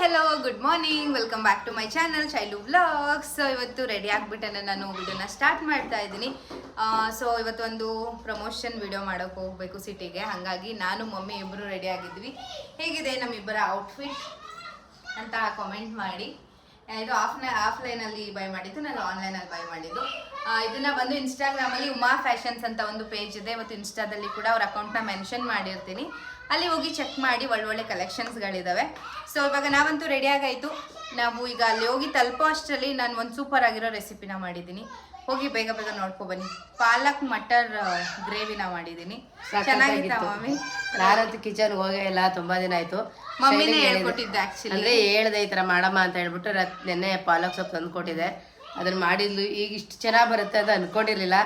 Hello good morning welcome back to my channel child vlogs ಇವತ್ತು ready ಆಗಿಬಿಟ್ಟೆ ನಾನು ವಿಡಿಯೋನ ಸ್ಟಾರ್ಟ್ ಮಾಡ್ತಾ ಇದ್ದೀನಿ. ಸೊ ಇವತ್ತೊಂದು ಪ್ರಮೋಷನ್ ವಿಡಿಯೋ ಮಾಡೋಕೆ ಹೋಗಬೇಕು ಸಿಟಿಗೆ ಹಾಗಾಗಿ ನಾನು, ಮಮ್ಮಿ ಇಬ್ಬರು ರೆಡಿ ಆಗಿದ್ವಿ. ಹೇಗಿದೆ ನಮ್ಮಿಬ್ಬರ ಔಟ್ಫಿಟ್ ಅಂತ ಕಾಮೆಂಟ್ ಮಾಡಿ. ಇದು ಆಫ್ಲೈನ್ ಆಫ್ಲೈನಲ್ಲಿ ಬೈ ಮಾಡಿದ್ದು, ನಾನು ಆನ್ಲೈನಲ್ಲಿ ಬೈ ಮಾಡಿದ್ದು. ಇದನ್ನು ಬಂದು ಇನ್ಸ್ಟಾಗ್ರಾಮಲ್ಲಿ ಉಮಾ ಫ್ಯಾಷನ್ಸ್ ಅಂತ ಒಂದು ಪೇಜ್ ಇದೆ. ಮತ್ತು ಇನ್ಸ್ಟಾದಲ್ಲಿ ಕೂಡ ಅವ್ರ ಅಕೌಂಟ್ನ ಮೆನ್ಷನ್ ಮಾಡಿರ್ತೀನಿ. ಅಲ್ಲಿ ಹೋಗಿ ಚೆಕ್ ಮಾಡಿ ಒಳ್ಳೊಳ್ಳೆ ಕಲೆಕ್ಷನ್ಸ್ಗಳಿದ್ದಾವೆ ಸೊ ಇವಾಗ ನಾವಂತೂ ರೆಡಿ ಆಗಾಯಿತು. ನಾವು ಈಗ ಅಲ್ಲಿ ಹೋಗಿ ತಲುಪೋ ಅಷ್ಟರಲ್ಲಿ ನಾನು ಒಂದು ಸೂಪರ್ ಆಗಿರೋ ರೆಸಿಪಿನ ಮಾಡಿದ್ದೀನಿ. ಹೋಗಿ ಬೇಗ ಬೇಗ ನೋಡ್ಕೊ ಬನ್ನಿ. ಪಾಲಕ್ ಮಟರ್ ಗ್ರೇವಿನ ಮಾಡಿದ್ದೀನಿ. ಮಾಡಿದೀನಿ ಮಮ್ಮಿ? ನಾರಂತೂ ಕಿಚನ್ ಹೋಗೇ ಇಲ್ಲ ತುಂಬಾ ದಿನ ಆಯ್ತು. ಮಮ್ಮಿನೇ. ಹೇಳ್ಕೊಟ್ಟಿದ್ದೆ ಆ್ಯಕ್ಚುಲಿ ಅಂದ್ರೆ ಹೇಳ್ದೆ ಈ ತರ ಮಾಡಮ್ಮ ಅಂತ ಹೇಳ್ಬಿಟ್ಟು ನೆನ್ನೆ ಪಾಲಕ್ ಸೊಪ್ಪು ತಂದ್ಕೊಟ್ಟಿದೆ ಅದನ್ನ ಮಾಡಿದ್ಲು. ಈಗ ಇಷ್ಟು ಚೆನ್ನಾಗಿ ಬರುತ್ತೆ ಅಂತ ಅನ್ಕೊಂಡಿರ್ಲಿಲ್ಲ.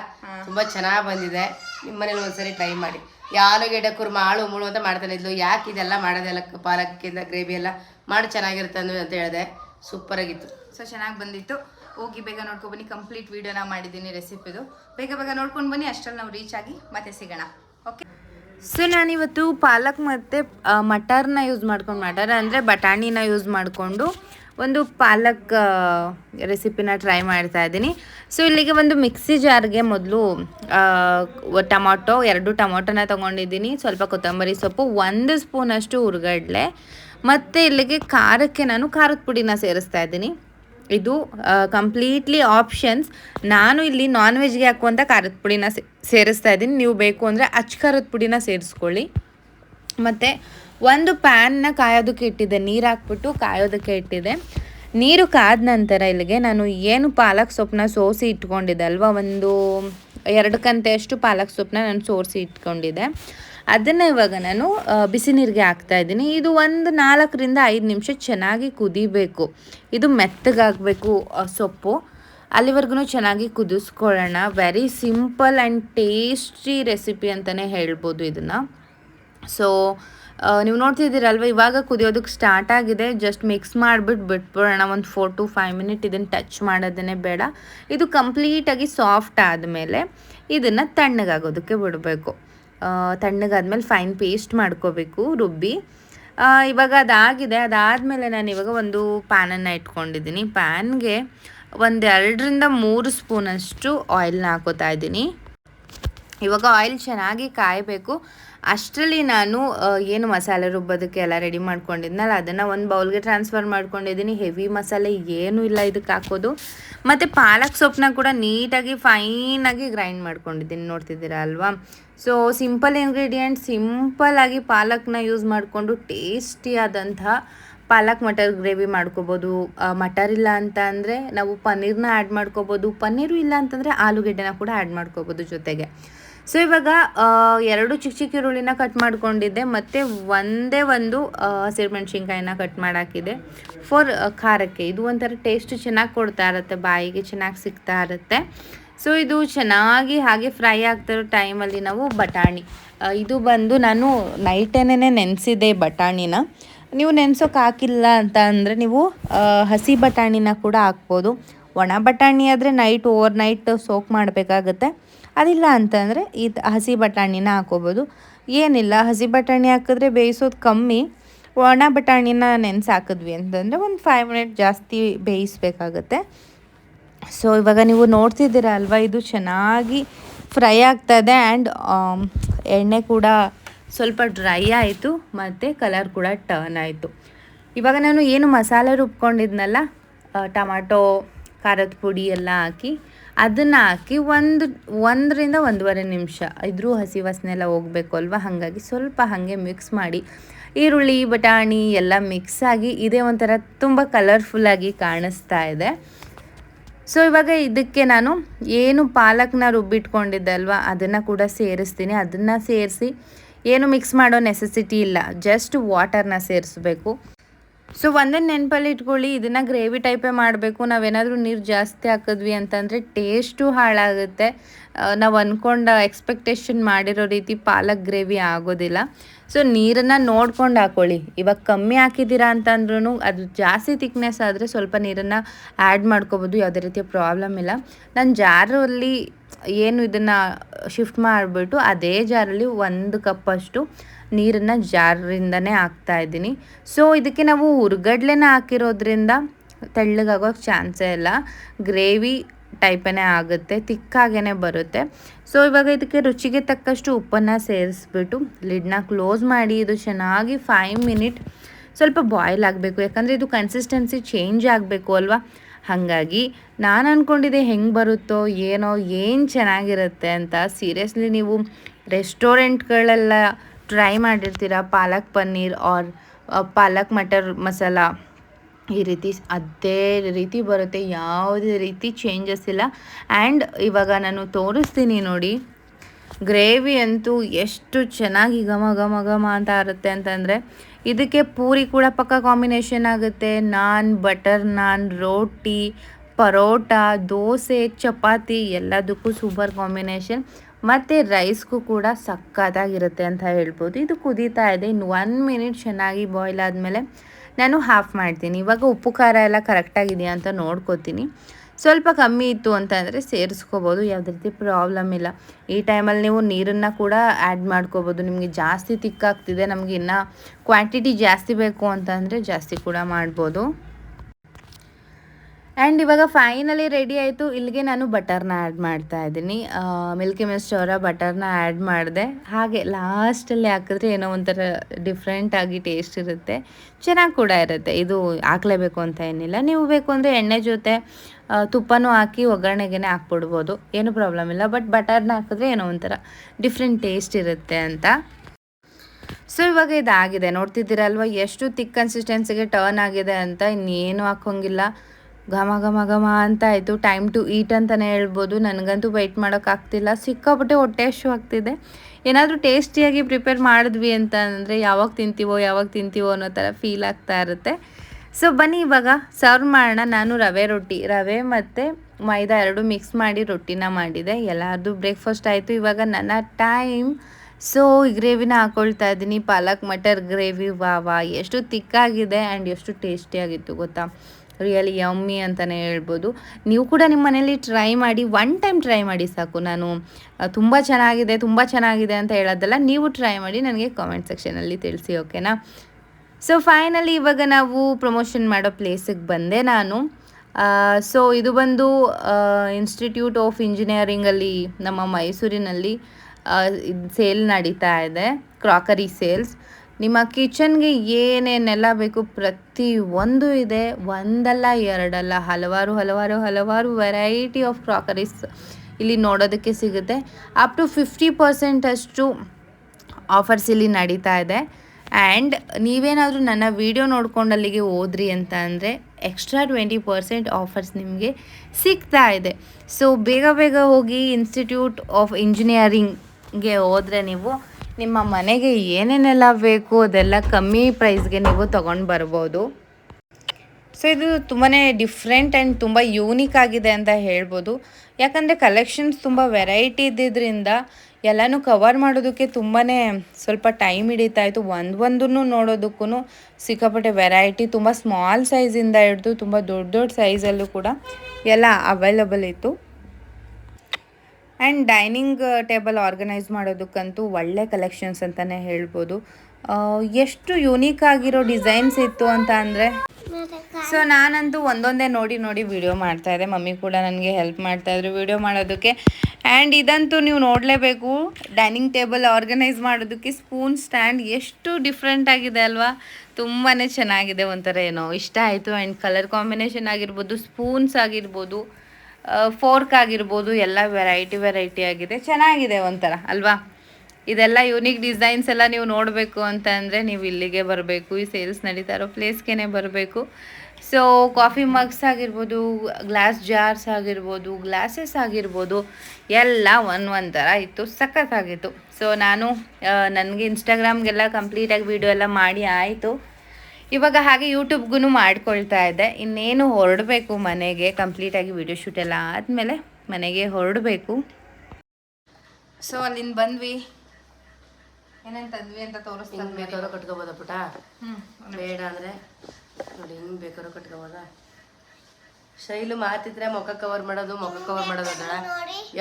ತುಂಬಾ ಚೆನ್ನಾಗಿ ಬಂದಿದೆ. ನಿಮ್ಮ ಮನೇಲಿ ಒಂದ್ಸರಿ ಟ್ರೈ ಮಾಡಿ. ಆಲೂಗೆಡ್ಡೆ ಕುರ್ಮ ಆಳು ಮುಳು ಅಂತ ಮಾಡ್ತಾನೆ ಇದ್ಲು. ಯಾಕೆ ಇದೆಲ್ಲ ಮಾಡೋದೆಲ್ಲ ಪಾಲಕ್ಕಿಂದ ಗ್ರೇವಿ ಎಲ್ಲ. ಮಾಡಿ ಚೆನ್ನಾಗಿರುತ್ತೆ ಅಂತ ಹೇಳಿದೆ. ಸೂಪರ್ ಆಗಿತ್ತು. ಸೊ ಚೆನ್ನಾಗಿ ಬಂದಿತ್ತು. ಹೋಗಿ ಬೇಗ ನೋಡ್ಕೊಂಡು ಬನ್ನಿ ಕಂಪ್ಲೀಟ್ ವೀಡಿಯೋನ ಮಾಡಿದ್ದೀನಿ ರೆಸಿಪಿದು ಬೇಗ ಬೇಗ ನೋಡ್ಕೊಂಡು ಬನ್ನಿ, ಅಷ್ಟರಲ್ಲಿ ನಾವು ರೀಚ್ ಆಗಿ ಮತ್ತೆ ಸಿಗೋಣ. ಓಕೆ ಸೊ ನಾನಿವತ್ತು ಪಾಲಕ್ ಮತ್ತು ಮಟರ್ನ ಯೂಸ್ ಮಾಡ್ಕೊಂಡು, ಮಟರ್ ಅಂದರೆ ಬಟಾಣಿನ ಯೂಸ್ ಮಾಡಿಕೊಂಡು ಒಂದು ಪಾಲಕ್ ರೆಸಿಪಿನ ಟ್ರೈ ಮಾಡ್ತಾ ಇದ್ದೀನಿ. ಸೊ ಇಲ್ಲಿಗೆ ಒಂದು ಮಿಕ್ಸಿ ಜಾರ್ಗೆ ಮೊದಲು ಟೊಮೊಟೊ, ಎರಡು ಟೊಮೊಟೊನ ತೊಗೊಂಡಿದ್ದೀನಿ. ಸ್ವಲ್ಪ ಕೊತ್ತಂಬರಿ ಸೊಪ್ಪು, ಒಂದು ಸ್ಪೂನಷ್ಟು ಹುರ್ಗಡ್ಲೆ ಮತ್ತು ಇಲ್ಲಿಗೆ ಖಾರಕ್ಕೆ ನಾನು ಖಾರದ ಪುಡಿನ ಸೇರಿಸ್ತಾ ಇದ್ದೀನಿ. ಇದು ಕಂಪ್ಲೀಟ್ಲಿ ಆಪ್ಷನ್ಸ್ ನಾನು ಇಲ್ಲಿ ನಾನ್ ವೆಜ್ಗೆ ಹಾಕುವಂಥ ಖಾರದ ಪುಡಿನ ಸೇರಿಸ್ತಾ ಇದ್ದೀನಿ. ನೀವು ಬೇಕು ಅಂದರೆ ಅಚ್ಚ ಖಾರದ ಪುಡಿನ ಸೇರಿಸ್ಕೊಳ್ಳಿ. ಮತ್ತು ಒಂದು ಪ್ಯಾನ್ನ ಕಾಯೋದಕ್ಕೆ ಇಟ್ಟಿದ್ದೆ. ನೀರು ಹಾಕ್ಬಿಟ್ಟು ಕಾಯೋದಕ್ಕೆ ಇಟ್ಟಿದೆ ನೀರು ಕಾದ ನಂತರ ಇಲ್ಲಿಗೆ ನಾನು ಏನು ಪಾಲಕ್ ಸೊಪ್ಪನ್ನ ಸೋಸಿ ಇಟ್ಕೊಂಡಿದ್ದೆ ಅಲ್ವಾ? ಒಂದು ಎರಡು ಕಂತೆಯಷ್ಟು ಪಾಲಕ್ ಸೊಪ್ಪನ್ನ ನಾನು ಸೋರಿಸಿ ಇಟ್ಕೊಂಡಿದ್ದೆ. ಅದನ್ನು ಇವಾಗ ನಾನು ಬಿಸಿ ನೀರಿಗೆ ಹಾಕ್ತಾ ಇದ್ದೀನಿ. ಇದು ಒಂದು ನಾಲ್ಕರಿಂದ ಐದು ನಿಮಿಷ ಚೆನ್ನಾಗಿ ಕುದಿಬೇಕು. ಇದು ಮೆತ್ತಗಾಗಬೇಕು ಸೊಪ್ಪು. ಅಲ್ಲಿವರೆಗೂ ಚೆನ್ನಾಗಿ ಕುದಿಸ್ಕೊಳ್ಳೋಣ. Very simple and tasty recipe ಅಂತಲೇ ಹೇಳ್ಬೋದು ಇದನ್ನು. ಸೊ ನೀವು ನೋಡ್ತಿದ್ದೀರಲ್ವ, ಇವಾಗ ಕುದಿಯೋದಕ್ಕೆ ಸ್ಟಾರ್ಟ್ ಆಗಿದೆ. ಜಸ್ಟ್ ಮಿಕ್ಸ್ ಮಾಡಿಬಿಟ್ಟು ಬಿಟ್ಬಿಡೋಣ. ಒಂದು ಫೋರ್ ಟು ಫೈವ್ ಮಿನಿಟ್ ಇದನ್ನು ಟಚ್ ಮಾಡೋದನ್ನೇ ಬೇಡ. ಇದು ಕಂಪ್ಲೀಟಾಗಿ ಸಾಫ್ಟ್ ಆದಮೇಲೆ ಇದನ್ನು ತಣ್ಣಗಾಗೋದಕ್ಕೆ ಬಿಡಬೇಕು. ತಣ್ಣಗಾದ್ಮೇಲೆ ಫೈನ್ ಪೇಸ್ಟ್ ಮಾಡ್ಕೋಬೇಕು ರುಬ್ಬಿ. ಇವಾಗ ಅದಾಗಿದೆ. ಅದಾದಮೇಲೆ ನಾನು ಇವಾಗ ಒಂದು ಪ್ಯಾನನ್ನು ಇಟ್ಕೊಂಡಿದ್ದೀನಿ. ಪ್ಯಾನ್ಗೆ ಒಂದು ಎರಡರಿಂದ ಮೂರು ಸ್ಪೂನಷ್ಟು ಆಯಿಲ್ನ ಹಾಕೋತಾ ಇದ್ದೀನಿ. ಇವಾಗ ಆಯಿಲ್ ಚೆನ್ನಾಗಿ ಕಾಯಬೇಕು. ಅಷ್ಟರಲ್ಲಿ ನಾನು ಏನು ಮಸಾಲೆ ರುಬ್ಬೋದಕ್ಕೆ ಎಲ್ಲ ರೆಡಿ ಮಾಡ್ಕೊಂಡಿದ್ನಲ್ಲ, ಅದನ್ನು ಒಂದು ಬೌಲ್ಗೆ ಟ್ರಾನ್ಸ್ಫರ್ ಮಾಡ್ಕೊಂಡಿದ್ದೀನಿ. ಹೆವಿ ಮಸಾಲೆ ಏನೂ ಇಲ್ಲ ಇದಕ್ಕೆ ಹಾಕೋದು. ಮತ್ತು ಪಾಲಕ್ ಸೊಪ್ಪನ್ನ ಕೂಡ ನೀಟಾಗಿ ಫೈನಾಗಿ ಗ್ರೈಂಡ್ ಮಾಡ್ಕೊಂಡಿದ್ದೀನಿ. ನೋಡ್ತಿದ್ದೀರಾ ಅಲ್ವಾ? ಸೊ ಸಿಂಪಲ್ ಇಂಗ್ರೀಡಿಯೆಂಟ್ ಸಿಂಪಲ್ಲಾಗಿ ಪಾಲಕ್ನ ಯೂಸ್ ಮಾಡಿಕೊಂಡು ಟೇಸ್ಟಿಯಾದಂತಹ ಪಾಲಕ್ ಮಟರ್ ಗ್ರೇವಿ ಮಾಡ್ಕೋಬೋದು. ಮಟರ್ ಇಲ್ಲ ಅಂತ ಅಂದರೆ ನಾವು ಪನ್ನೀರ್ನ ಆ್ಯಡ್ ಮಾಡ್ಕೋಬೋದು. ಪನ್ನೀರು ಇಲ್ಲ ಅಂತಂದರೆ ಆಲೂಗೆಡ್ಡೆನ ಕೂಡ ಆ್ಯಡ್ ಮಾಡ್ಕೋಬೋದು ಜೊತೆಗೆ. ಸೊ ಇವಾಗ ಎರಡು ಚಿಕ್ಕ ಚಿಕ್ಕ ಈರುಳ್ಳಿನ ಕಟ್ ಮಾಡ್ಕೊಂಡಿದ್ದೆ. ಮತ್ತು ಒಂದೇ ಒಂದು ಹಸಿರು ಹಸಿರುಮೆಣ್ಸಿನ್ಕಾಯಿನ ಕಟ್ ಮಾಡಾಕಿದೆ. ಫಾರ್ ಖಾರಕ್ಕೆ. ಇದು ಒಂಥರ ಟೇಸ್ಟ್ ಚೆನ್ನಾಗಿ ಕೊಡ್ತಾ ಇರುತ್ತೆ. ಬಾಯಿಗೆ ಚೆನ್ನಾಗಿ ಸಿಗ್ತಾ ಇರುತ್ತೆ. ಸೊ ಇದು ಚೆನ್ನಾಗಿ ಹಾಗೆ ಫ್ರೈ ಆಗ್ತಿರೋ ಟೈಮಲ್ಲಿ ನಾವು ಬಟಾಣಿ. ಇದು ಬಂದು ನಾನು ನೈಟೇನೇ ನೆನೆಸಿದೆ ಬಟಾಣಿನ. ನೀವು ನೆನೆಸೋಕೆ ಹಾಕಿಲ್ಲ ಅಂತ ಅಂದರೆ ನೀವು ಹಸಿ ಬಟಾಣಿನ ಕೂಡ ಹಾಕ್ಬೋದು. ಒಣ ಬಟಾಣಿ ಆದರೆ ನೈಟ್ ಓವರ್ ನೈಟ್ ಸೋಕ್ ಮಾಡಬೇಕಾಗತ್ತೆ. ಅದಿಲ್ಲ ಅಂತಂದರೆ ಈ ಹಸಿ ಬಟಾಣಿನ ಹಾಕೋಬೋದು. ಏನಿಲ್ಲ, ಹಸಿ ಬಟಾಣಿ ಹಾಕಿದ್ರೆ ಬೇಯಿಸೋದು ಕಮ್ಮಿ. ಒಣ ಬಟಾಣಿನ ನೆನೆಸಿ ಹಾಕಿದ್ವಿ ಅಂತಂದರೆ ಒಂದು ಫೈವ್ ಮಿನಿಟ್ ಜಾಸ್ತಿ ಬೇಯಿಸ್ಬೇಕಾಗತ್ತೆ. ಸೊ ಇವಾಗ ನೀವು ನೋಡ್ತಿದ್ದೀರ ಅಲ್ವಾ? ಇದು ಚೆನ್ನಾಗಿ ಫ್ರೈ ಆಗ್ತಾ ಇದೆ ಆ್ಯಂಡ್ ಎಣ್ಣೆ ಕೂಡ ಸ್ವಲ್ಪ ಡ್ರೈ ಆಯಿತು, ಮತ್ತು ಕಲರ್ ಕೂಡ ಟರ್ನ್ ಆಯಿತು. ಇವಾಗ ನಾನು ಏನು ಮಸಾಲೆ ರುಬ್ಕೊಂಡಿದ್ನಲ್ಲ ಟೊಮಾಟೊ, ಖಾರದ ಪುಡಿ ಎಲ್ಲ ಹಾಕಿ, ಅದನ್ನು ಹಾಕಿ ಒಂದು, ಒಂದರಿಂದ ಒಂದೂವರೆ ನಿಮಿಷ. ಇದ್ರೂ ಹಸಿ ವಾಸನೆ ಎಲ್ಲ ಹೋಗಬೇಕು ಅಲ್ವಾ? ಹಾಗಾಗಿ ಸ್ವಲ್ಪ ಹಾಗೆ ಮಿಕ್ಸ್ ಮಾಡಿ, ಈರುಳ್ಳಿ, ಬಟಾಣಿ ಎಲ್ಲ ಮಿಕ್ಸ್ ಆಗಿ, ಇದೇ ಒಂಥರ ತುಂಬ ಕಲರ್ಫುಲ್ಲಾಗಿ ಕಾಣಿಸ್ತಾ ಇದೆ. ಸೊ ಇವಾಗ ಇದಕ್ಕೆ ನಾನು ಏನು ಪಾಲಕ್ನ ರುಬ್ಬಿಟ್ಕೊಂಡಿದ್ದೆ ಅಲ್ವಾ, ಅದನ್ನು ಕೂಡ ಸೇರಿಸ್ತೀನಿ. ಅದನ್ನು ಸೇರಿಸಿ ಏನು ಮಿಕ್ಸ್ ಮಾಡೋ ನೆಸೆಸಿಟಿ ಇಲ್ಲ ಜಸ್ಟ್ ವಾಟರ್ನ ಸೇರಿಸ್ಬೇಕು. ಸೊ ಒಂದೇ ನೆನಪಲ್ಲಿ ಇಟ್ಕೊಳ್ಳಿ, ಇದನ್ನು ಗ್ರೇವಿ ಟೈಪೇ ಮಾಡಬೇಕು. ನಾವೇನಾದರೂ ನೀರು ಜಾಸ್ತಿ ಹಾಕಿದ್ವಿ ಅಂತಂದರೆ ಟೇಸ್ಟು ಹಾಳಾಗುತ್ತೆ. ನಾವು ಅಂದ್ಕೊಂಡ ಎಕ್ಸ್ಪೆಕ್ಟೇಷನ್ ಮಾಡಿರೋ ರೀತಿ ಪಾಲಕ್ ಗ್ರೇವಿ ಆಗೋದಿಲ್ಲ. ಸೊ ನೀರನ್ನು ನೋಡ್ಕೊಂಡು ಹಾಕೊಳ್ಳಿ. ಇವಾಗ ಕಮ್ಮಿ ಹಾಕಿದ್ದೀರಾ ಅಂತಂದ್ರೂ ಅದು ಜಾಸ್ತಿ ತಿಕ್ನೆಸ್ ಆದರೆ ಸ್ವಲ್ಪ ನೀರನ್ನು ಆ್ಯಡ್ ಮಾಡ್ಕೋಬೋದು, ಯಾವುದೇ ರೀತಿಯ ಪ್ರಾಬ್ಲಮ್ ಇಲ್ಲ. ನಾನು ಜಾರಲ್ಲಿ ಏನು ಇದನ್ನು ಶಿಫ್ಟ್ ಮಾಡಿಬಿಟ್ಟು, ಅದೇ ಜಾರಲ್ಲಿ ಒಂದು ಕಪ್ಪಷ್ಟು ನೀರನ್ನು ಜಾರಿಂದನೇ ಹಾಕ್ತಾ ಇದ್ದೀನಿ. ಸೊ ಇದಕ್ಕೆ ನಾವು ಹುರ್ಗಡ್ಲೆನ ಹಾಕಿರೋದ್ರಿಂದ ತೆಳ್ಳಗಾಗೋಕ್ಕೆ ಚಾನ್ಸೇ ಇಲ್ಲ. ಗ್ರೇವಿ ಟೈಪನೇ ಆಗುತ್ತೆ ತಿಕ್ಕಾಗೇ ಬರುತ್ತೆ. ಸೊ ಇವಾಗ ಇದಕ್ಕೆ ರುಚಿಗೆ ತಕ್ಕಷ್ಟು ಉಪ್ಪನ್ನು ಸೇರಿಸ್ಬಿಟ್ಟು ಲಿಡ್ನ ಕ್ಲೋಸ್ ಮಾಡಿ, ಇದು ಚೆನ್ನಾಗಿ ಫೈವ್ ಮಿನಿಟ್ ಸ್ವಲ್ಪ ಬಾಯ್ಲ್ ಆಗಬೇಕು. ಯಾಕಂದರೆ ಇದು ಕನ್ಸಿಸ್ಟೆನ್ಸಿ ಚೇಂಜ್ ಆಗಬೇಕು ಅಲ್ವಾ? ಹಾಗಾಗಿ ನಾನು ಅಂದ್ಕೊಂಡಿದ್ದೆ ಹೆಂಗೆ ಬರುತ್ತೋ, ಏನೋ, ಏನು ಚೆನ್ನಾಗಿರುತ್ತೆ ಅಂತ ಸೀರಿಯಸ್ಲಿ ನೀವು ರೆಸ್ಟೋರೆಂಟ್ಗಳೆಲ್ಲ ಟ್ರೈ ಮಾಡಿರ್ತೀರ? ಪಾಲಕ್ ಪನ್ನೀರ್ ಆರ್ ಪಾಲಕ್ ಮಟರ್ ಮಸಾಲ? ಈ ರೀತಿ ಅದೇ ರೀತಿ ಬರುತ್ತೆ. ಯಾವುದೇ ರೀತಿ ಚೇಂಜಸ್ ಇಲ್ಲ. ಆ್ಯಂಡ್ ಇವಾಗ ನಾನು ತೋರಿಸ್ತೀನಿ ನೋಡಿ. ಗ್ರೇವಿ ಅಂತೂ ಎಷ್ಟು ಚೆನ್ನಾಗಿ ಘಮ ಘಮ ಘಮ ಅಂತ ಇರುತ್ತೆ ಅಂತಂದರೆ, ಇದಕ್ಕೆ ಪೂರಿ ಕೂಡ ಪಕ್ಕ ಕಾಂಬಿನೇಷನ್ ಆಗುತ್ತೆ. ನಾನ್ ಬಟರ್, ನಾನ್ ರೋಟಿ, ಪರೋಟ, ದೋಸೆ, ಚಪಾತಿ ಎಲ್ಲದಕ್ಕೂ ಸೂಪರ್ ಕಾಂಬಿನೇಷನ್ ಮತ್ತು ರೈಸ್ಗೂ ಕೂಡ ಸಕ್ಕತ್ತಾಗಿರುತ್ತೆ ಅಂತ ಹೇಳ್ಬೋದು. ಇದು ಕುದೀತಾ ಇದೆ. ಇನ್ನು ಒನ್ ಮಿನಿಟ್ ಚೆನ್ನಾಗಿ ಬಾಯ್ಲ್ ಆದಮೇಲೆ ನಾನು ಹಾಫ್ ಮಾಡ್ತೀನಿ. ಇವಾಗ ಉಪ್ಪು ಖಾರ ಎಲ್ಲ ಕರೆಕ್ಟಾಗಿದೆಯಾ ಅಂತ ನೋಡ್ಕೋತೀನಿ. ಸ್ವಲ್ಪ ಕಮ್ಮಿ ಇತ್ತು ಅಂತಂದರೆ ಸೇರಿಸ್ಕೋಬೋದು. ಯಾವುದೇ ರೀತಿ ಪ್ರಾಬ್ಲಮ್ ಇಲ್ಲ. ಈ ಟೈಮಲ್ಲಿ ನೀವು ನೀರನ್ನು ಕೂಡ ಆ್ಯಡ್ ಮಾಡ್ಕೋಬೋದು. ನಿಮಗೆ ಜಾಸ್ತಿ ತಿಕ್ಕಾಗ್ತಿದೆ ನಮಗೆ ಇನ್ನೂ ಕ್ವಾಂಟಿಟಿ ಜಾಸ್ತಿ ಬೇಕು ಅಂತಂದರೆ ಜಾಸ್ತಿ ಕೂಡ ಮಾಡ್ಬೋದು. ಆ್ಯಂಡ್ ಇವಾಗ ಫೈನಲಿ ರೆಡಿ ಆಯಿತು. ಇಲ್ಲಿಗೆ ನಾನು ಬಟರ್ನ ಆ್ಯಡ್ ಮಾಡ್ತಾ ಇದ್ದೀನಿ. ಮಿಲ್ಕಿ ಮಿಸ್ಟ್ ಅವರ ಬಟರ್ನ ಆ್ಯಡ್ ಮಾಡಿದೆ. ಹಾಗೆ ಲಾಸ್ಟಲ್ಲಿ ಹಾಕಿದ್ರೆ ಏನೋ ಒಂಥರ ಡಿಫ್ರೆಂಟಾಗಿ ಟೇಸ್ಟ್ ಇರುತ್ತೆ. ಚೆನ್ನಾಗಿ ಕೂಡ ಇರುತ್ತೆ. ಇದು ಹಾಕ್ಲೇಬೇಕು ಅಂತ ಏನಿಲ್ಲ. ನೀವು ಬೇಕು ಅಂದರೆ ಎಣ್ಣೆ ಜೊತೆ ತುಪ್ಪನೂ ಹಾಕಿ ಒಗ್ಗರಣೆಗೆ ಹಾಕ್ಬಿಡ್ಬೋದು. ಏನು ಪ್ರಾಬ್ಲಮ್ ಇಲ್ಲ. ಬಟ್ ಬಟರ್ನ ಹಾಕಿದ್ರೆ ಏನೋ ಒಂಥರ ಡಿಫ್ರೆಂಟ್ ಟೇಸ್ಟ್ ಇರುತ್ತೆ ಅಂತ. ಸೊ ಇವಾಗ ಇದಾಗಿದೆ. ನೋಡ್ತಿದ್ದೀರಲ್ವ? ಎಷ್ಟು ತಿಕ್ ಕನ್ಸಿಸ್ಟೆನ್ಸಿಗೆ ಟರ್ನ್ ಆಗಿದೆ ಅಂತ. ಇನ್ನೇನು ಹಾಕೋಂಗಿಲ್ಲ ಘಮ ಘಮ ಘಮ ಅಂತ ಆಯಿತು. ಟೈಮ್ ಟು ಈಟ್ ಅಂತಲೇ ಹೇಳ್ಬೋದು. ನನಗಂತೂ ವೆಯ್ಟ್ ಮಾಡೋಕ್ಕಾಗ್ತಿಲ್ಲ ಸಿಕ್ಕಾಪಟ್ಟೆ ಹೊಟ್ಟೆ ಹಶು ಆಗ್ತಿದೆ. ಏನಾದರೂ ಟೇಸ್ಟಿಯಾಗಿ ಪ್ರಿಪೇರ್ ಮಾಡಿದ್ವಿ ಅಂತ ಅಂದರೆ ಯಾವಾಗ ತಿಂತೀವೋ ಯಾವಾಗ ತಿಂತೀವೋ ಅನ್ನೋ ಥರ ಫೀಲ್ ಆಗ್ತಾ ಇರುತ್ತೆ. ಸೊ ಬನ್ನಿ ಇವಾಗ ಸರ್ವ್ ಮಾಡೋಣ. ನಾನು ರವೆ ರೊಟ್ಟಿ. ರವೆ ಮತ್ತು ಮೈದಾ ಎರಡು ಮಿಕ್ಸ್ ಮಾಡಿ ರೊಟ್ಟಿನ ಮಾಡಿದೆ. ಎಲ್ಲರದು ಬ್ರೇಕ್ಫಾಸ್ಟ್ ಆಯಿತು. ಇವಾಗ ನನ್ನ ಟೈಮ್ ಸೊ ಗ್ರೇವಿನ ಹಾಕ್ಕೊಳ್ತಾ ಇದ್ದೀನಿ. ಪಾಲಕ್ ಮಟರ್ ಗ್ರೇವಿ ವಾ ವಾ ಎಷ್ಟು ತಿಕ್ಕಾಗಿದೆ ಆ್ಯಂಡ್ ಎಷ್ಟು ಟೇಸ್ಟಿಯಾಗಿತ್ತು ಗೊತ್ತಾ? ರಿಯಲಿ ಯಮ್ಮಿ ಅಂತಲೇ ಹೇಳ್ಬೋದು. ನೀವು ಕೂಡ ನಿಮ್ಮ ಮನೇಲಿ ಟ್ರೈ ಮಾಡಿ ಒನ್ ಟೈಮ್ ಟ್ರೈ ಮಾಡಿ ಸಾಕು. ನಾನು ತುಂಬ ಚೆನ್ನಾಗಿದೆ ತುಂಬ ಚೆನ್ನಾಗಿದೆ ಅಂತ ಹೇಳೋದಲ್ಲ, ನೀವು ಟ್ರೈ ಮಾಡಿ ನನಗೆ ಕಾಮೆಂಟ್ ಸೆಕ್ಷನಲ್ಲಿ ತಿಳಿಸಿ ಓಕೆನಾ ಸೊ ಫೈನಲಿ ಇವಾಗ ನಾವು ಪ್ರಮೋಷನ್ ಮಾಡೋ ಪ್ಲೇಸಿಗೆ ಬಂದೆ ನಾನು. ಸೊ ಇದು ಬಂದು ಇನ್ಸ್ಟಿಟ್ಯೂಟ್ ಆಫ್ ಇಂಜಿನಿಯರಿಂಗಲ್ಲಿ ನಮ್ಮ ಮೈಸೂರಿನಲ್ಲಿ ಸೇಲ್ ನಡೀತಾ ಇದೆ ಕ್ರಾಕರಿ ಸೇಲ್ಸ್ ನಿಮ್ಮ ಕಿಚನ್ಗೆ ಏನೇನೆಲ್ಲ ಬೇಕು ಪ್ರತಿ ಒಂದು ಇದೆ. ಒಂದಲ್ಲ, ಎರಡಲ್ಲ, ಹಲವಾರು ಹಲವಾರು ಹಲವಾರು ವೆರೈಟಿ ಆಫ್ ಕ್ರಾಕರೀಸ್ ಇಲ್ಲಿ ನೋಡೋದಕ್ಕೆ ಸಿಗುತ್ತೆ. ಅಪ್ ಟು ಫಿಫ್ಟಿ ಪರ್ಸೆಂಟಷ್ಟು ಆಫರ್ಸ್ ಇಲ್ಲಿ ನಡೀತಾ ಇದೆ. ಆ್ಯಂಡ್ ನೀವೇನಾದರೂ ನನ್ನ ವಿಡಿಯೋ ನೋಡ್ಕೊಂಡು ಅಲ್ಲಿಗೆ ಹೋದ್ರಿ ಅಂತ ಅಂದರೆ ಎಕ್ಸ್ಟ್ರಾ ಟ್ವೆಂಟಿ ಪರ್ಸೆಂಟ್ ಆಫರ್ಸ್ ನಿಮಗೆ ಸಿಗ್ತಾ ಇದೆ. ಸೊ ಬೇಗ ಬೇಗ ಹೋಗಿ ಇನ್ಸ್ಟಿಟ್ಯೂಟ್ ಆಫ್ ಇಂಜಿನಿಯರಿಂಗ್ಗೆ ಹೋದರೆ ನೀವು ನಿಮ್ಮ ಮನೆಗೆ ಏನೇನೆಲ್ಲ ಬೇಕು ಅದೆಲ್ಲ ಕಮ್ಮಿ ಪ್ರೈಸ್ಗೆ ನೀವು ತೊಗೊಂಡು ಬರ್ಬೋದು. ಸೊ ಇದು ತುಂಬಾ ಡಿಫ್ರೆಂಟ್ ಆ್ಯಂಡ್ ತುಂಬ ಯೂನಿಕ್ ಆಗಿದೆ ಅಂತ ಹೇಳ್ಬೋದು. ಯಾಕಂದರೆ ಕಲೆಕ್ಷನ್ಸ್ ತುಂಬ ವೆರೈಟಿ ಇದ್ದಿದ್ದರಿಂದ ಎಲ್ಲನೂ ಕವರ್ ಮಾಡೋದಕ್ಕೆ ತುಂಬಾ ಸ್ವಲ್ಪ ಟೈಮ್ ಹಿಡಿತಾ ಇತ್ತು. ಒಂದು ಒಂದನ್ನು ನೋಡೋದಕ್ಕೂ ಸಿಕ್ಕಾಪಟ್ಟೆ ವೆರೈಟಿ ತುಂಬ ಸ್ಮಾಲ್ ಸೈಜಿಂದ ಹಿಡಿದು ತುಂಬ ದೊಡ್ಡ ದೊಡ್ಡ ಸೈಜಲ್ಲೂ ಕೂಡ ಎಲ್ಲ ಅವೈಲಬಲ್ ಇತ್ತು. ಆ್ಯಂಡ್ ಡೈನಿಂಗ್ ಟೇಬಲ್ ಆರ್ಗನೈಸ್ ಮಾಡೋದಕ್ಕಂತೂ ಒಳ್ಳೆ ಕಲೆಕ್ಷನ್ಸ್ ಅಂತಲೇ ಹೇಳ್ಬೋದು. ಎಷ್ಟು ಯುನೀಕ್ ಆಗಿರೋ ಡಿಸೈನ್ಸ್ ಇತ್ತು ಅಂತ ಅಂದರೆ? ಸೊ ನಾನಂತೂ ಒಂದೊಂದೇ ನೋಡಿ ನೋಡಿ ವಿಡಿಯೋ ಮಾಡ್ತಾ ಇದ್ದೆ. ಮಮ್ಮಿ ಕೂಡ ನನಗೆ ಹೆಲ್ಪ್ ಮಾಡ್ತಾ ಇದ್ರು ವಿಡಿಯೋ ಮಾಡೋದಕ್ಕೆ. ಆ್ಯಂಡ್ ಇದಂತೂ ನೀವು ನೋಡಲೇಬೇಕು. ಡೈನಿಂಗ್ ಟೇಬಲ್ ಆರ್ಗನೈಸ್ ಮಾಡೋದಕ್ಕೆ ಸ್ಪೂನ್ ಸ್ಟ್ಯಾಂಡ್ ಎಷ್ಟು ಡಿಫ್ರೆಂಟ್ ಆಗಿದೆ ಅಲ್ವಾ? ತುಂಬಾ ಚೆನ್ನಾಗಿದೆ ಒಂಥರ ಏನೋ. ಇಷ್ಟ ಆಯಿತು. ಆ್ಯಂಡ್ ಕಲರ್ ಕಾಂಬಿನೇಷನ್ ಆಗಿರ್ಬೋದು ಸ್ಪೂನ್ಸ್ ಆಗಿರ್ಬೋದು. ಫೋರ್ಕ್ ಆಗಿರ್ಬೋದು, ಎಲ್ಲ ವೆರೈಟಿ ವೆರೈಟಿ ಆಗಿದೆ. ಚೆನ್ನಾಗಿದೆ ಒಂಥರ, ಅಲ್ವಾ? ಇದೆಲ್ಲ ಯೂನಿಕ್ ಡಿಸೈನ್ಸ್ ಎಲ್ಲ ನೀವು ನೋಡಬೇಕು ಅಂತ ಅಂದರೆ ನೀವು ಇಲ್ಲಿಗೆ ಬರಬೇಕು, ಈ ಸೇಲ್ಸ್ ನಡೀತಾ ಇರೋ ಪ್ಲೇಸ್ಗೆ ಬರಬೇಕು. ಸೊ ಕಾಫಿ ಮಗ್ಸ್ ಆಗಿರ್ಬೋದು ಗ್ಲಾಸ್ ಜಾರ್ಸ್ ಆಗಿರ್ಬೋದು ಗ್ಲಾಸಸ್ ಆಗಿರ್ಬೋದು, ಎಲ್ಲ ಒಂದು ಥರ ಇತ್ತು, ಸಖತ್ತಾಗಿತ್ತು. ಸೊ ನಾನು ನನಗೆ ಇನ್ಸ್ಟಾಗ್ರಾಮ್ಗೆಲ್ಲ ಕಂಪ್ಲೀಟಾಗಿ ವೀಡಿಯೋ ಎಲ್ಲ ಮಾಡಿ ಆಯಿತು. ಇವಾಗ ಹಾಗೆ ಯೂಟ್ಯೂಬ್ಗೂ ಮಾಡ್ಕೊಳ್ತಾ ಇದ್ದೆ. ಇನ್ನೇನು ಹೊರಡಬೇಕು ಮನೆಗೆ ಕಂಪ್ಲೀಟಾಗಿ ವಿಡಿಯೋ ಶೂಟ್ ಎಲ್ಲ ಆದಮೇಲೆ ಮನೆಗೆ ಹೊರಡಬೇಕು. ಸೊ ಅಲ್ಲಿಂದ ಬಂದ್ವಿ. ಏನೇನು ತಂದ್ವಿ ಅಂತ ತೋರಿಸ್ತೀನಿ ತೋರಿಸ್ತಾರೆ ಬೇಕಾದ್ರೂ ಕಟ್ಕೋಬೋದ ಪುಟ? ಹ್ಞೂ ಬೇಡ ಅಂದರೆ. ನೋಡಿ ಹಿಂಗೆ ಬೇಕಾದ್ರೂ ಕಟ್ಕೋಬೋದ? ಶೈಲು ಮಾತಿದ್ರೆ ಮುಖ ಕವರ್ ಮಾಡೋದು ಮುಖ ಕವರ್ ಮಾಡೋದು ಅದಳ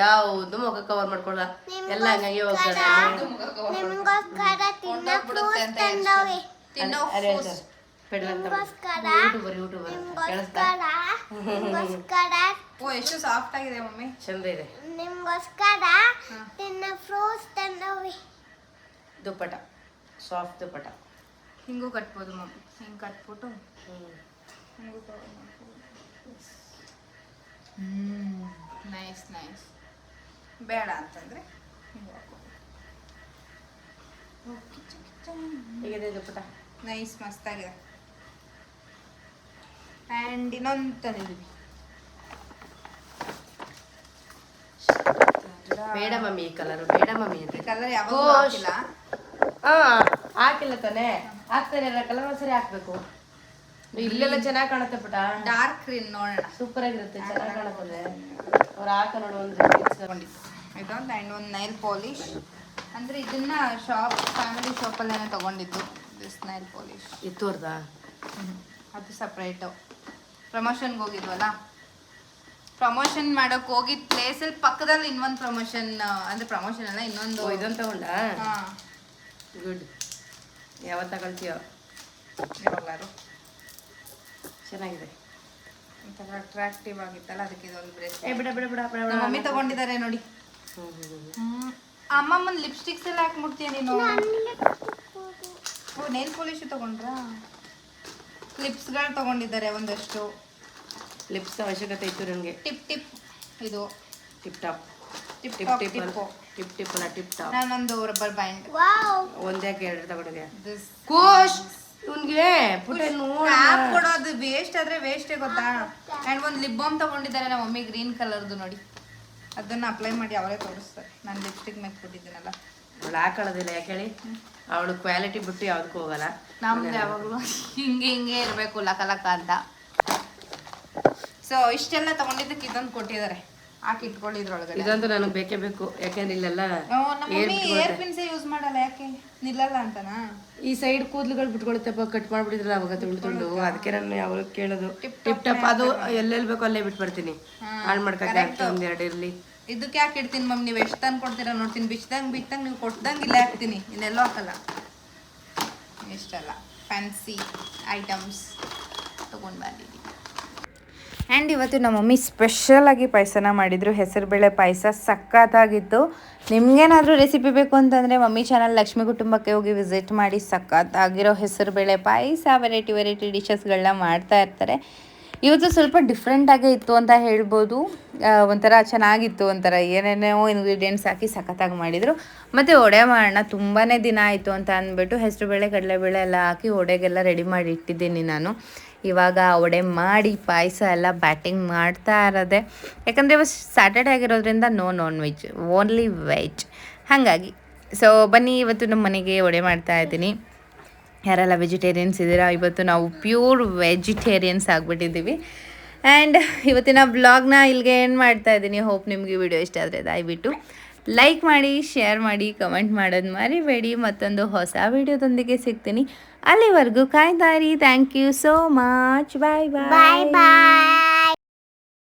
ಯಾವುದು ಮುಖ ಕವರ್ ಮಾಡ್ಕೊಳ ಎಲ್ಲ ಹಂಗಾಗಿ ಹೋಗ್ತಾಳೆ ಓ ಎಷ್ಟು ಸಾಫ್ಟ್ ಆಗಿದೆ ಮಮ್ಮಿ. ಚಂದ ಇದೆ. ನಿಮ್ಗೋಸ್ಕರ ತಿನ್ನೋ ಫ್ರೂಟ್ಸ್ ತಂದವೆ. ದುಪ್ಪಟ ಸಾಫ್ಟ್ ದುಪ್ಪಟ ಹಿಂಗೂ ಕಟ್ಬೋದು ಮಮ್ಮಿ. ಹಿಂಗೆ ಕಟ್ಬಿಟ್ಟು. ಹಿಂಗೂ ಹ್ಞೂ ನೈಸ್ ನೈಸ್ ಬೇಡ ಅಂತಂದರೆ ಹಿಂಗೆ ಹಾಕೋದು ದುಪ್ಪಟ ನೈಸ್ ಮಸ್ತಾಗಿದೆ. ಆ್ಯಂಡ್ ಇನ್ನೊಂದು ತಂದಿದ್ದೀವಿ ಬೇಡ ಮಮ್ಮಿ ಈ ಕಲರ್ ಬೇಡ ಮಮ್ಮಿ ಅಂತ. ಕಲರ್ ಯಾವಾಗ ಹಾಕಿಲ್ಲ. ಹಾ ಹಾಕಿಲ್ಲ ತಾನೆ. ಹಾಕ್ತಾನೆ ಕಲರ್ ಒಂದ್ಸರಿ ಹಾಕ್ಬೇಕು. ಇಲ್ಲೆಲ್ಲ ಚೆನ್ನಾಗಿ ಕಾಣುತ್ತೆ ಪುಟ. ಡಾರ್ಕ್ ಗ್ರೀನ್ ನೋಡೋಣ. ಸೂಪರ್ ಆಗಿರುತ್ತೆ ಚೆನ್ನಾಗಿ ಕಾಣುತ್ತದೆ ಅವ್ರು ಹಾಕ ನೋಡು ಒಂದು ಇದೊಂದು ಆ್ಯಂಡ್ ಒಂದು ನೈಲ್ ಪಾಲಿಶ್ ಅಂದರೆ ಇದನ್ನ ಶಾಪ್ ಫ್ಯಾಮಿಲಿ ಶಾಪಲ್ಲೇನೆ ತಗೊಂಡಿದ್ದು ದಿಸ್ ನೈಲ್ ಪಾಲಿಶ್ ಇತ್ತೋರ್ದ ಅದು ಸಪ್ರೇಟು ಪ್ರಮೋಷನ್ಗೆ ಹೋಗಿದ್ವಲ್ಲ? ಪ್ರಮೋಷನ್ ಮಾಡೋಕೆ ಹೋಗಿದ್ದ ಪ್ಲೇಸಲ್ಲಿ ಪಕ್ಕದಲ್ಲಿ ಇನ್ನೊಂದು ಪ್ರಮೋಷನ್ ಅಂದರೆ ಪ್ರಮೋಷನ್ ಅಲ್ಲ ಇನ್ನೊಂದು ಇದೊಂದು ತಗೊಂಡ? ಹಾಂ. ಗುಡ್ ಯಾವ ತಗೊಳ್ತೀಯೋ? ಯಾವಾಗಲಾರು ಚೆನ್ನಾಗಿದೆ. ಒಂಥರ ಅಟ್ರಾಕ್ಟಿವ್ ಆಗಿತ್ತಲ್ಲ ಅದಕ್ಕೆ ಇದೊಂದು ಬ್ರೇಸ್ ಏ ಬಿಡ ಬಿಡ ಬಿಡ ಬಿಡ ಮಮ್ಮಿ ತಗೊಂಡಿದ್ದಾರೆ ನೋಡಿ. ಅಮ್ಮಮ್ಮನ ಲಿಪ್ಸ್ಟಿಕ್ಸ್ ಎಲ್ಲ ಹಾಕ್ಬಿಡ್ತೀಯ ನೀನು? ಓ ನೇಲ್ ಪಾಲಿಶ್ ತಗೊಂಡ್ರಾ? ಕ್ಲಿಪ್ಸ್ಗಳು ತಗೊಂಡಿದ್ದಾರೆ ಒಂದಷ್ಟು. ಲಿಪ್ಸ್ ಅವಶ್ಯಕತೆ ಇತ್ತು ನನಗೆ ಟಿಪ್ ಟಿಪ್ ಇದು. Tip top tip tip top tip tip tip tip ಅಲ್ಲ ಟಿಪ್ ಟಾಪ್ ನಾನೊಂದು ರಬ್ಬರ್ ಬ್ಯಾಂಡ್ ವಾವ್ ಒಂದ್ಯಾಕೆ ಎರಡು ತಗೊಂಡಿದೆ ಕೋಶ್ ಇವನ್ಗೆ ಪುಟ ನೋಡಿ ಕೊಡೋದು ವೇಸ್ಟ್ ಆದ್ರೆ ವೇಸ್ಟೇ ಗೊತ್ತಾ? ಆ್ಯಂಡ್ ಒಂದು ಲಿಪ್ ಬಾಮ್ ತಗೊಂಡಿದ್ದಾರೆ ನಮ್ಮ ಮಮ್ಮಿ ಗ್ರೀನ್ ಕಲರ್ದು ನೋಡಿ. ಅದನ್ನ ಅಪ್ಲೈ ಮಾಡಿ ಅವರೇ ತೋರಿಸ್ತಾರೆ. ನಾನು ಲಿಪ್ಸ್ಟಿಕ್ ಮೇಲೆ ಕೊಟ್ಟಿದ್ದೀನಲ್ಲ. ಅವಳು ಹಾಕೊಳ್ಳೋದಿಲ್ಲ ಯಾಕೆ ಹೇಳಿ? ಅವಳು ಕ್ವಾಲಿಟಿ ಬಿಟ್ಟು ಯಾವ್ದಕ್ಕೂ ಹೋಗಲ್ಲ. ನಮ್ದು ಯಾವಾಗಲೂ ಹಿಂಗೆ ಹಿಂಗೆ ಇರಬೇಕು ಲಕ ಲಕ ಅಂತ. ಸೊ ಇಷ್ಟೆಲ್ಲ ತಗೊಂಡಿದ್ದಕ್ಕೆ ಇದೊಂದು ಕೊಟ್ಟಿದ್ದಾರೆ. ಹಾಕಿ ಇಟ್ಕೊಂಡಿದ್ರೊಳಗಡೆ. ಇದಂತ ನನಗೆ ಬೇಕೇ ಬೇಕು. ಯಾಕೆಂದ್ರೆ ಇಲ್ಲೆಲ್ಲ ಏರ್ ಪಿನ್ಸೇ ಯೂಸ್ ಮಾಡಲ್ಲ ಯಾಕೆ? ನಿಲ್ಲಲ್ಲ ಅಂತನಾ? ಈ ಸೈಡ್ ಕೂದಲುಗಳು ಬಿಟ್ಕೊಳುತ್ತಪ್ಪ ಕಟ್ ಮಾಡ್ಬಿಟ್ಟಿದ್ರಲ್ಲ ಅವಾಗ ತುಂಡು ತುಂಡು. ಅದಕ್ಕೆ ನಾನು ಯಾವಾಗ ಕೇಳೋದು. ಟಿಪ್ ಟಾಪ್ ಅದು ಎಲ್ಲೆಲ್ಲಿ ಬೇಕೋ ಅಲ್ಲೇ ಬಿಟ್ಬಿಡ್ತೀನಿ. ಹಾಳು ಮಾಡ್ಕೊಕ್ಕೆ ಒಂದು ಒಂದೆರಡು ಇರಲಿ. ಇದಕ್ಕೆ ಯಾಕೆ ಇಡ್ತೀನಿ ಮಮ್ಮಿ? ನೀವು ಎಷ್ಟು ತಂದು ಕೊಡ್ತೀರಾ ನೋಡ್ತೀನಿ. ಬಿಚ್ದಂಗೆ, ಬಿತ್ತಂಗೆ ನೀವು ಕೊಟ್ದಂಗೆ ಇಲ್ಲೇ ಹಾಕ್ತೀನಿ. ಇನ್ನೆಲ್ಲೋ ಹಾಕಲ್ಲ. ಇಷ್ಟಲ್ಲ. ಫ್ಯಾನ್ಸಿ ಐಟಮ್ಸ್ ತೊಗೊಂಡು ಬಂದಿದ್ದೀನಿ. ಆ್ಯಂಡ್ ಇವತ್ತು ನಮ್ಮ ಮಮ್ಮಿ ಸ್ಪೆಷಲಾಗಿ ಪಾಯಸನ ಮಾಡಿದರು. ಹೆಸರುಬೇಳೆ ಪಾಯಸ ಸಖತ್ತಾಗಿತ್ತು. ನಿಮಗೇನಾದರೂ ರೆಸಿಪಿ ಬೇಕು ಅಂತಂದರೆ ಮಮ್ಮಿ ಚಾನಲ್ ಲಕ್ಷ್ಮಿ ಕುಟುಂಬಕ್ಕೆ ಹೋಗಿ ವಿಸಿಟ್ ಮಾಡಿ ಸಖತ್ತಾಗಿರೋ ಹೆಸರುಬೇಳೆ ಪಾಯಸ ವೆರೈಟಿ ವೆರೈಟಿ ಡಿಶಸ್ಗಳನ್ನ ಮಾಡ್ತಾ ಇರ್ತಾರೆ. ಇವತ್ತು ಸ್ವಲ್ಪ ಡಿಫ್ರೆಂಟಾಗೇ ಇತ್ತು ಅಂತ ಹೇಳ್ಬೋದು. ಒಂಥರ ಚೆನ್ನಾಗಿತ್ತು, ಒಂಥರ ಏನೇನೋ ಇಂಗ್ರೀಡಿಯೆಂಟ್ಸ್ ಹಾಕಿ ಸಖತ್ತಾಗಿ ಮಾಡಿದರು. ಮತ್ತು ಒಡೆ ಮಾಡೋಣ ತುಂಬಾ ದಿನ ಆಯಿತು ಅಂತ ಅಂದ್ಬಿಟ್ಟು ಹೆಸರುಬೇಳೆ, ಕಡಲೆಬೇಳೆ ಎಲ್ಲ ಹಾಕಿ ಒಡೆಗೆಲ್ಲ ರೆಡಿ ಮಾಡಿ ಇಟ್ಟಿದ್ದೀನಿ ನಾನು. ಇವಾಗ ಒಡೆ ಮಾಡಿ, ಪಾಯಸ ಎಲ್ಲ ಬ್ಯಾಟಿಂಗ್ ಮಾಡ್ತಾ ಇರೋದೆ. ಯಾಕಂದರೆ ಇವತ್ತು ಸ್ಯಾಟರ್ಡೆ ಆಗಿರೋದ್ರಿಂದ no non veg only veg ಹಾಗಾಗಿ ಸೊ ಬನ್ನಿ, ಇವತ್ತು ನಮ್ಮ ಮನೆಗೆ ಒಡೆ ಮಾಡ್ತಾ ಇದ್ದೀನಿ. ಯಾರೆಲ್ಲ ವೆಜಿಟೇರಿಯನ್ಸ್ ಇದ್ದೀರಾ ಇವತ್ತು ನಾವು ಪ್ಯೂರ್ ವೆಜಿಟೇರಿಯನ್ಸ್ ಆಗಿಬಿಟ್ಟಿದ್ದೀವಿ. ಆ್ಯಂಡ್ ಇವತ್ತಿನ ಬ್ಲಾಗ್ನ ಇಲ್ಲಿಗೆ ಏನು ಮಾಡ್ತಾ ಇದ್ದೀನಿ. ಹೋಪ್ ನಿಮಗೆ ವಿಡಿಯೋ ಇಷ್ಟ ಆದರೆ ದಯವಿಟ್ಟು ಲೈಕ್ ಮಾಡಿ ಶೇರ್ ಮಾಡಿ ಕಮೆಂಟ್ ಮಾಡೋದು ಮರಿಬೇಡಿ. ಮತ್ತೊಂದು ಹೊಸ ವಿಡಿಯೋದೊಂದಿಗೆ ಸಿಗ್ತೀನಿ. ಅಲ್ಲಿವರೆಗೂ ಕಾಯ್ದಾರಿ. Thank you so much bye bye bye